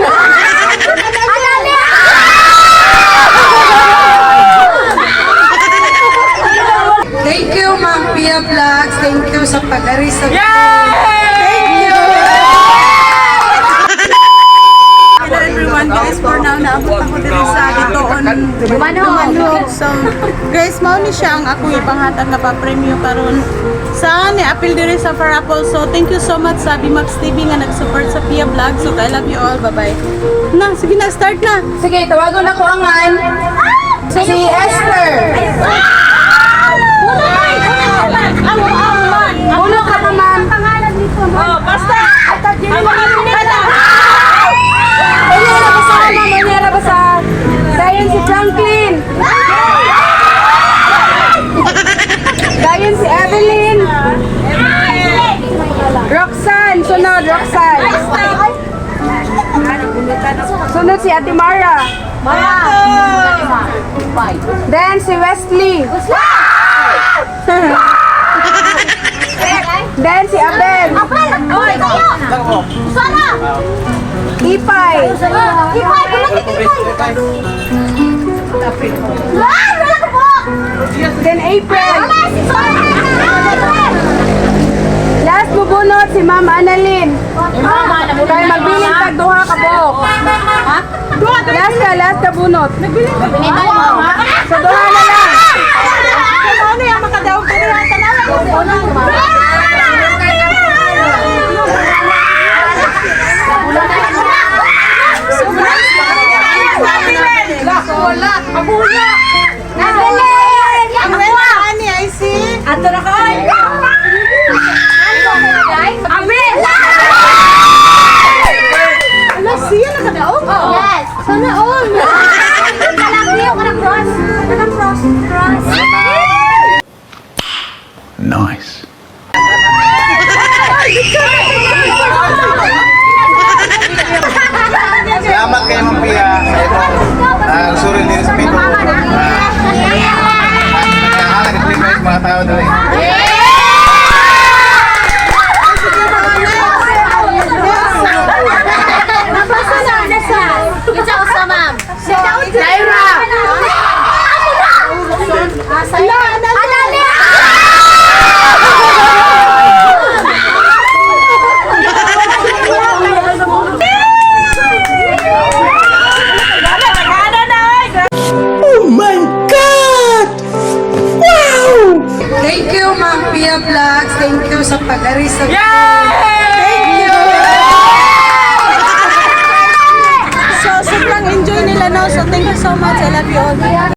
Thank you, Ma'am Pia Vlogs. Thank you sa pag-aris sa Thank you! Hello everyone guys, for now naabot ako din sa gitoon. Manhog. So, guys, mao ni siya ang ako ipangatag na pa-premium karon appeal diri sa Parapol. So, thank you so much sa Bimax TV nga nag-support sa Pia Vlog. So, I love you all. Bye-bye. Na, sige na, start na. Sige, tawagon ako angan. Si Esther. Ulo ka pa, ma'am. Oh, basta. Manyara ba sa ma'am? Manyara ba sa... Dayon si Franklin. Dayon si Evelyn. Sunod, Roxanne. Sunod si Ate Mara. Then si Wesley. Then si Abel. Ipay. Then April. Ka, last ka bunot. Sa duha na lang. Ano yung makadawag ko nila? Ang wala ni I see. Ato na ka. Alali. Thank you, Ma'am Pia Vlogs. Thank you sa pag-ari sa Thank you! So, sobrang enjoy nila no. So, thank you so much. I love you all.